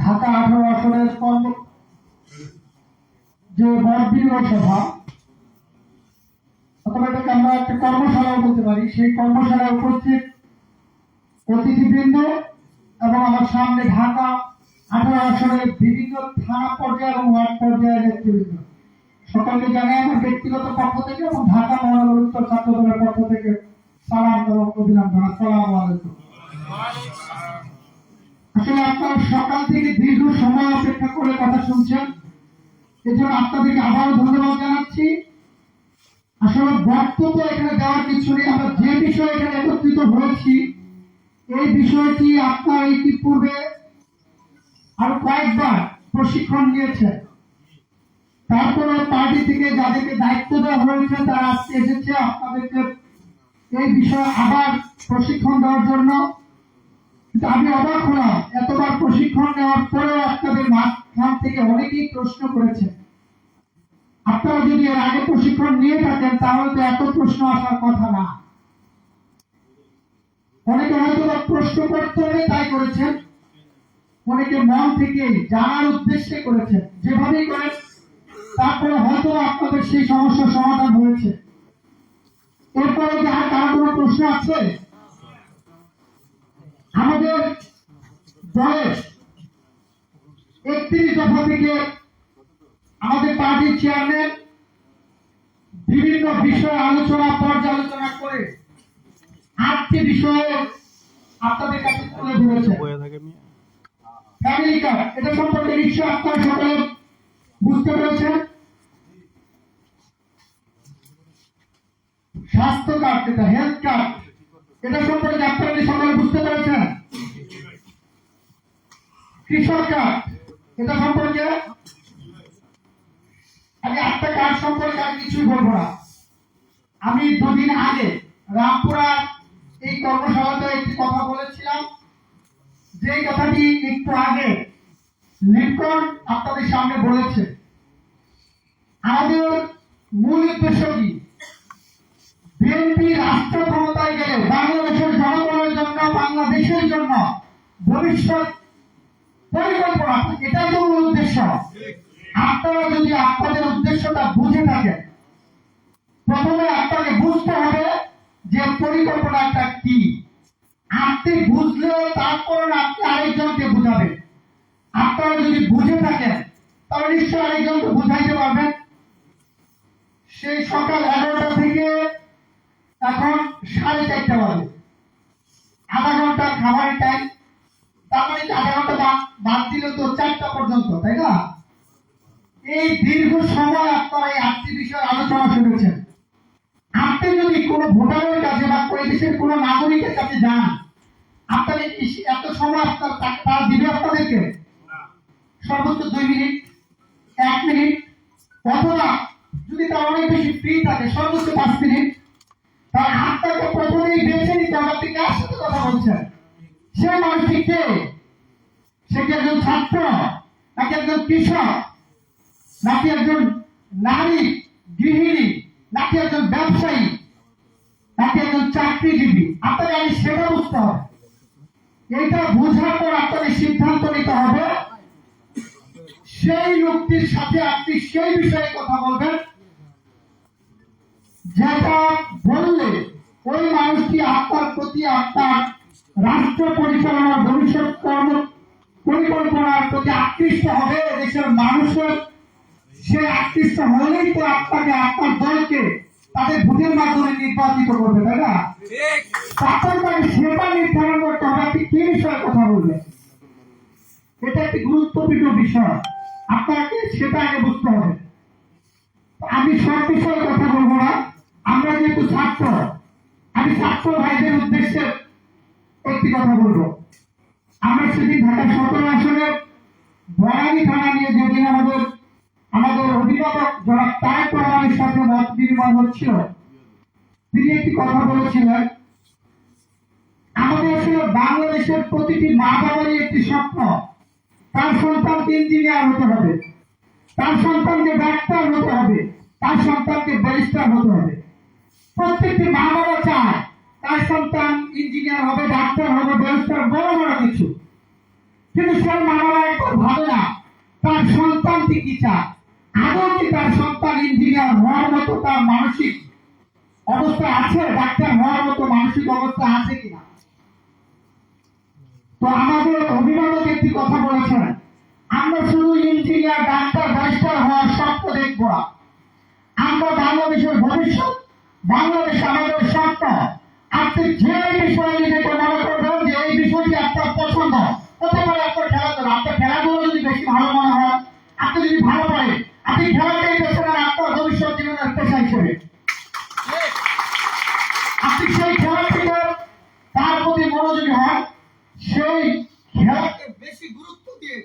ঢাকা আঠারো আসনের কর্ম যে বর্ধিনীয় সভা অথবা এটাকে আমরা একটা কর্মশালাও বলতে পারি। সেই কর্মশালায় উপস্থিত অতিথিবৃন্দ এবং আমার সামনে ঢাকা আঠারো আসনের বিভিন্ন থানা পর্যায়ে এবং ওয়ার্ড পর্যায়ের নেতৃবৃন্দ। সকলকে জানাই আমার ব্যক্তিগত পক্ষ থেকে এবং ঢাকা মহানগর উত্তর ছাত্র দলের পক্ষ থেকে সালাম এবং অভিনন্দন। আসসালামু আলাইকুম। আসলে আপনারা সকাল থেকে দীর্ঘ সময় অপেক্ষা করে কথা শুনছেন। এজন্য আপনাদেরকে আবারও ধন্যবাদ জানাচ্ছি। আসলে বক্তব্য এখানে দেওয়ার কিছু নেই। আমরা যে বিষয়ে এখানে একত্রিত হয়েছি, এই বিষয়টি আপনারা ইতিপূর্বে আরও কয়েকবার প্রশিক্ষণ নিয়েছেন। তারপরে পার্টি থেকে যাদেরকে দায়িত্ব দেওয়া হয়েছে, তারা আজকে এসেছে। আপনাদেরকে এই বিষয়ে আবার প্রশিক্ষণ দেওয়ার জন্য আমি অবাক হলাম, এতবার প্রশিক্ষণ নেওয়ার পরেও আপনাদের মাঝখান থেকে অনেকেই প্রশ্ন করেছে আপনারা যদি এর আগে প্রশিক্ষণ নিয়ে থাকেন, তাহলে তো এত প্রশ্ন আসার কথা না। অনেকে হয়তো প্রশ্ন করতে হবে তাই করেছেন। অনেকে মন থেকে জানার উদ্দেশ্যে করেছেন। যেভাবেই করেন, তারপরে হয়তো আপনাদের সেই সমস্যার সমাধান হয়েছে। এরপরে কি আর কারও কোনো প্রশ্ন আছে? আমাদের দলের একত্রিশ দফা থেকে আমাদের পার্টির চেয়ারম্যান বিভিন্ন বিষয়ে আলোচনা, পর্যালোচনা করে আটটি বিষয়ে আপনাদের কাছে তুলে ধরেছে। ফ্যামিলি এটা সম্পর্কে নিশ্চয়ই আপনারা সকলে বুঝতে পেরেছেন। স্বাস্থ্য কার্ড যেটা হেলথ কার্ড এটা সম্পর্কে আপনারা কি সকলে বুঝতে পেরেছেন? কৃষক কার্ড এটা সম্পর্কে? আমি একটা কার্ড সম্পর্কে আর কিছুই বলব না। আমি দুদিন আগে রামপুরার এই কর্মশালাতে একটি কথা বলেছিলাম। যে কথাটি একটু আগে লিঙ্কন আপনাদের সামনে বলেছে। আমাদের মূল উদ্দেশ্য কি? বিএনপি রাষ্ট্র ক্ষমতায় গেলে বাংলাদেশের জনগণের জন্য বাংলাদেশের জন্য ভবিষ্যৎ পরিকল্পনা, এটাই তো উদ্দেশ্য। আপনারা যদি আপনাদের উদ্দেশ্যটা বুঝে থাকেন, প্রথমে আপনাকে বুঝতে হবে যে পরিকল্পনাটা কি। আপনি বুঝলে তারপর আপনি আরেকজনকে বুঝাবেন। আপনারা যদি বুঝে থাকেন, তাহলে নিশ্চয়ই আরেকজনকে বুঝাইতে পারবেন। সেই সকাল এগারোটা থেকে এখন সাড়ে চারটা বাজে। আধা ঘণ্টা খাবারের টাইম তার মানে বাদ বাদ তো চারটা পর্যন্ত, তাই না? এই দীর্ঘ সময় আপনারা এই আটটি বিষয়ে আলোচনা শুনেছেন। আপনি যদি কোনো ভোটারের কাছে বা কোনো দেশের কোনো নাগরিকের কাছে যান এত সময় আপনার তারা দিবে আপনাদেরকে? সর্বোচ্চ দুই মিনিট, এক মিনিট, অথবা যদি তার অনেক বেশি ফ্রি থাকে, সর্বোচ্চ পাঁচ মিনিট, তার আপনাকে প্রথমেই বেছে নিতে কথা বলছেন? সে মানুষটি কে? সে একজন ছাত্র নাকি একজন কৃষক, নাকি একজন নারী, গৃহিণী, নাকি একজন ব্যবসায়ী, নাকি একজন চাকরিজীবী? আপনাকে আগে সেটা বুঝতে হবে। এইটা বোঝার পর আপনাকে সিদ্ধান্ত নিতে হবে, সেই লোকটির সাথে আপনি সেই বিষয়ে কথা বলবেন। যেটা বললে ওই মানুষটি আপনার প্রতি আপনার রাষ্ট্র পরিচালনার ভবিষ্যৎ কর্ম পরিকল্পনার প্রতি আকৃষ্ট হবে দেশের মানুষের সে আকৃষ্ট হলেই তো আপনাকে আপনার দলকে তাদের ভোটের মাধ্যমে নির্বাচিত করবে তাই না? তারপর তাকে সেটা নির্ধারণ করতে হবে। আপনি কি বিষয়ে কথা বলবেন এটা একটি গুরুত্বপূর্ণ বিষয়। আপনাকে সেটা আগে বুঝতে হবে। আমি সব বিষয়ে কথা বলব না। আমরা যেহেতু ছাত্র আমি ছাত্র ভাইদের উদ্দেশ্যে একটি কথা বলব। আমাদের বাংলাদেশের প্রতিটি মা বাবারই একটি স্বপ্ন। তার সন্তানকে ইঞ্জিনিয়ার হতে হবে, তার সন্তানকে ডাক্তার হতে হবে, তার সন্তানকে ব্যারিস্টার হতে হবে। প্রত্যেকটি মা বাবা চায় তার সন্তান ইঞ্জিনিয়ার হবে ডাক্তার হবে ব্যারিস্টার বড় বড় কিছু। কিন্তু সেই মা বাবা এক ভাবে না, তার সন্তানটি কি চায়? আদৌ কি তার সন্তান ইঞ্জিনিয়ার হওয়ার মতো তার মানসিক অবস্থা আছে? ডাক্তার হওয়ার মতো মানসিক অবস্থা আছে কিনা? তো আমাদের অভিভাবক একটি কথা বলেছেন, আমরা শুধু ইঞ্জিনিয়ার ডাক্তার ব্যারিস্টার হওয়ার স্বপ্ন দেখব না। আমরা বাংলাদেশের ভবিষ্যৎ, বাংলাদেশ আমাদের স্বপ্ন। আপনি যে বিষয়ে নিজেকে মনে করবেন যে এই বিষয়টি আপনার পছন্দ, হতে পারে আপনার খেলাধুলা আপনার খেলাধুলা যদি বেশি ভালো মনে হয়, আপনি যদি ভালো পারেন, আপনি খেলাটাই বেছে নেন আপনার ভবিষ্যৎ জীবনের পেশা হিসেবে। আপনি সেই খেলাটিকে তার প্রতি মনোযোগী হন, সেই খেলাকে বেশি গুরুত্ব দিয়ে।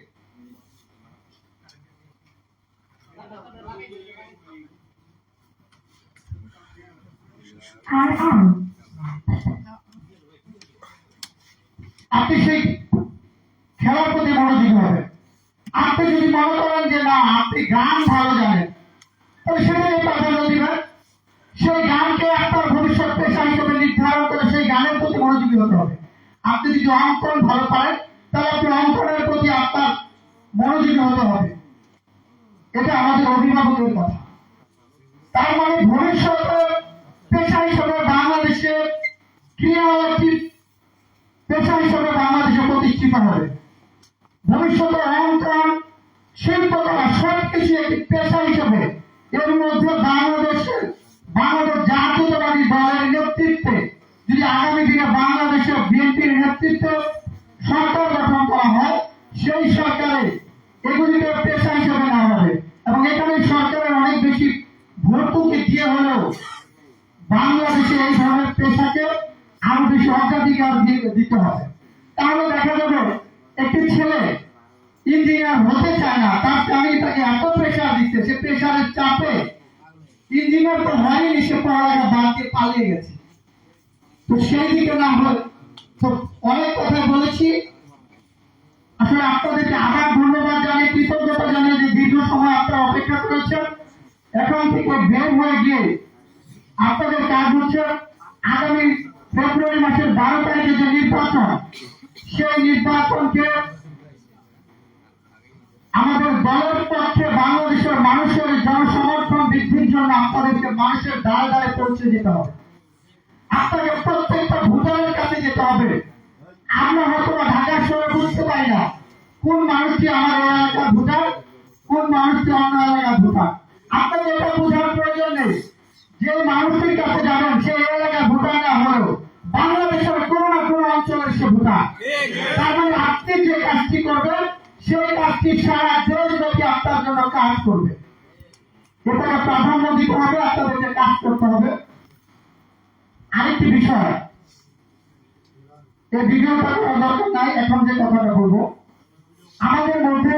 আর আম আপনি সেই খেলার প্রতি মনোযোগী হবেন। আপনি যদি মনে করেন যে না, আপনি গান ভালো জানেন, তাহলে প্রাধান্য দিবেন। সেই গানকে আপনার ভবিষ্যৎ পেশা হিসেবে নির্ধারণ করে সেই গানের প্রতি মনোযোগী হতে হবে। আপনি যদি অঙ্কন ভালো পারেন, তাহলে আপনি অঙ্কনের প্রতি আপনার মনোযোগী হতে হবে। এটা আমাদের অভিভাবকের কথা। তার মানে ভবিষ্যতে পেশা হিসেবে বাংলাদেশে ক্রিয়া পেশা হিসেবে বাংলাদেশে প্রতিষ্ঠিত হবে। ভবিষ্যতে অঙ্কন শিল্পকলা সবকিছু একটি পেশা হিসেবে এর মধ্যে বাংলাদেশের বাংলাদেশ জাতীয়তাবাদী দলের নেতৃত্বে, যদি আগামী দিনে বাংলাদেশের বিএনপির নেতৃত্বে সরকার গঠন করা হয়, সেই সরকারে এগুলিকে পেশা হিসেবে নেওয়া হবে। এবং এখানে সরকারের অনেক বেশি ভর্তুকি দিয়ে হলেও বাংলাদেশে এই ধরনের পেশাকে আরও বেশি অগ্রাধিকার দিতে হবে। তাহলে দেখা যাবে একটি ছেলে ইঞ্জিনিয়ার হতে চায় না, তার স্বামী তাকে এত প্রেশার দিচ্ছে, সে প্রেশারের চাপে ইঞ্জিনিয়ার তো হয়নি, সে পড়ালেখা বাদ দিয়ে পালিয়ে গেছে। তো সেই দিকে না হয় তো অনেক কথা বলেছি। আসলে আপনাদেরকে আবার ধন্যবাদ জানিয়ে, কৃতজ্ঞতা জানিয়ে যে দীর্ঘ সময় আপনারা অপেক্ষা করেছেন। এখন থেকে বের হয়ে গিয়ে আপনাদের কাজ হচ্ছে আগামী ফেব্রুয়ারি মাসের বারো তারিখে যে নির্বাচন, সেই নির্বাচনকে আমাদের দলের পক্ষে বাংলাদেশের মানুষের জনসমর্থন বৃদ্ধির জন্য আপনাদেরকে মানুষের দায় দায় পৌঁছে যেতে হবে। আপনাকে প্রত্যেকটা ভোটারের কাছে যেতে হবে। আমরা হয়তো ঢাকা শহরে বুঝতে পারি না কোন মানুষটি আমার এই এলাকার ভোটার, কোন মানুষটি অন্য এলাকার ভোটার। আপনাকে এটা বোঝার প্রয়োজন নেই। যে মানুষটির কাছে যাবেন, সে এই এলাকার ভোটার না হলেও। বাংলাদেশের কোনো না কোনো অঞ্চলের সে ভোটার তার মানে আপনি যে কাজটি করবেন সেই কাজটি সারা দেশব্যাপী আপনার জন্য কাজ করবে। এটাকে প্রাধান্য দিতে হবে আপনাদেরকে কাজ করতে হবে। আরেকটি বিষয় এই ভিডিওটা করার দরকার নাই এখন যে কথাটা বলব আমাদের মধ্যে